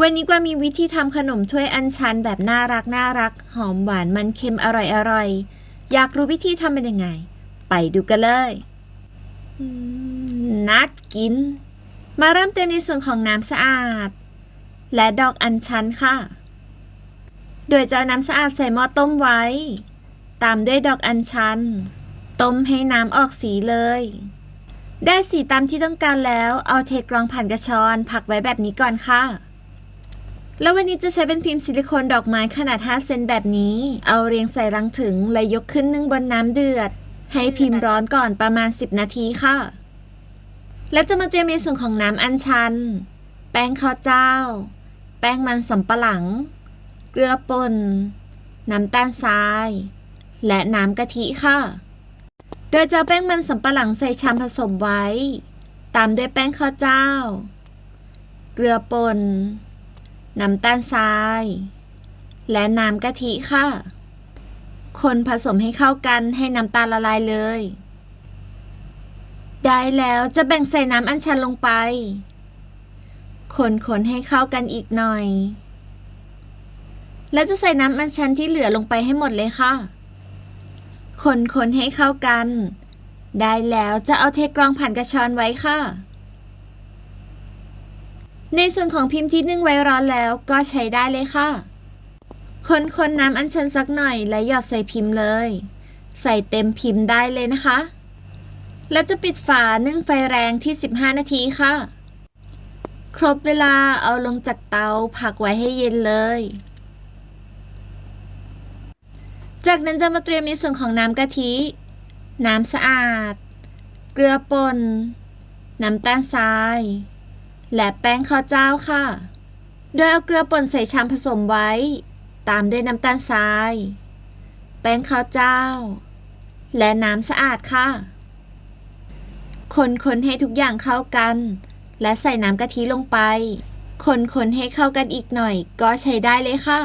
วันนี้กว่ามีวิธีทำขนมถ้วยอัญชันแบบน่ารักน่ารัก หอมหวานมันเค็มอร่อยอร่อย อยากรู้วิธีทำเป็นยังไง ไปดูกันเลยน่ากิน มาเริ่มเตรียมในส่วนของน้ำสะอาด และดอกอัญชันค่ะ โดยจะน้ำสะอาดใส่หม้อต้มไว้ ตามด้วยดอกอัญชัน ต้มให้น้ำออกสีเลย ได้สีตามที่ต้องการแล้ว เอาเทกรองผ่านกระชอน ผักไว้แบบนี้ก่อนค่ะ แล้ววันนี้จะใช้เป็นพิมพ์ซิลิโคนดอกไม้ขนาด 5 เซนแบบนี้ เอาเรียงใส่รังถึง และยกขึ้นนึ่งบนน้ำเดือด ให้พิมพ์ร้อนก่อนประมาณ 10 นาทีค่ะ และจะมาเตรียมในส่วนของน้ำอัญชัน แป้งข้าวเจ้า แป้งมันสำปะหลัง เกลือป่น น้ำตาลทราย และน้ำกะทิค่ะ โดยจะแป้งมันสำปะหลังใส่ชามผสมไว้ ตามด้วยแป้งข้าวเจ้า เกลือป่น น้ำตาลทราย และน้ำกะทิค่ะ คนผสมให้เข้ากันให้น้ำตาลละลายเลย ได้แล้วจะแบ่งใส่น้ำอัญชันลงไป คนๆให้เข้ากันอีกหน่อย แล้วจะใส่น้ำอัญชันที่เหลือลงไปให้หมดเลยค่ะ คนๆให้เข้ากัน ได้แล้วจะเอาเทกรองผ่านกระชอนไว้ค่ะ ในส่วนของพิมพ์ที่นึ่งไว้ร้อนแล้วก็ใช้ได้เลยค่ะ คนคนน้ำอัญชันสักหน่อยและหยอดใส่พิมพ์เลย ใส่เต็มพิมพ์ได้เลยนะคะ แล้วจะปิดฝานึ่งไฟแรงที่ 15 นาทีค่ะ ครบเวลาเอาลงจากเตาผักไว้ให้เย็นเลย จากนั้นจะมาเตรียมในส่วนของน้ำกะทิ น้ำสะอาด เกลือป่น น้ำตาลทราย และแป้งข้าวเจ้าค่ะ โดยเอาเกลือป่นใส่ชามผสมไว้ ตามด้วยน้ำตาลทราย แป้งข้าวเจ้า และน้ำสะอาดค่ะ คนๆให้ทุกอย่างเข้ากัน และใส่น้ำกะทิลงไป คนๆให้เข้ากันอีกหน่อย ก็ใช้ได้เลยค่ะ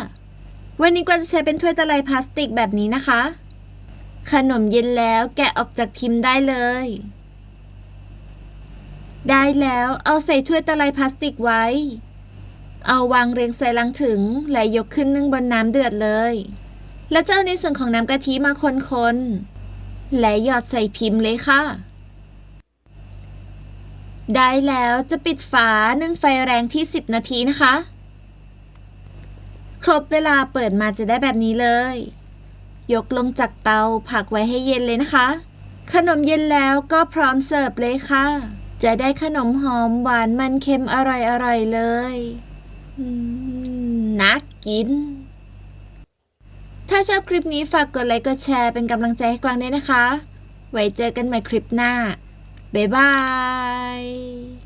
วันนี้กวางจะใช้เป็นถ้วยตะไลพลาสติกแบบนี้นะคะ ขนมเย็นแล้วแกะออกจากพิมพ์ได้เลย ได้แล้วเอาใส่ถ้วยตะไลพลาสติกไว้ เอาวางเรียงใส่ลังถึงและยกขึ้นนึ่งบนน้ำเดือดเลย แล้วจะเอาในส่วนของน้ำกะทิมาคนๆ และหยอดใส่พิมพ์เลยค่ะ ได้แล้วจะปิดฝานึ่งไฟแรงที่ 10 นาทีนะคะ ครบเวลาเปิดมาจะได้แบบนี้เลย ยกลงจากเตาผักไว้ให้เย็นเลยนะคะ ขนมเย็นแล้วก็พร้อมเสิร์ฟเลยค่ะ จะได้ขนมหอมหวานมันเค็มอร่อยๆเลยน่ากิน ถ้าชอบคลิปนี้ฝากกดไลค์กดแชร์เป็นกำลังใจให้กวางด้วยนะคะ ไว้เจอกันใหม่คลิปหน้า บ๊ายบาย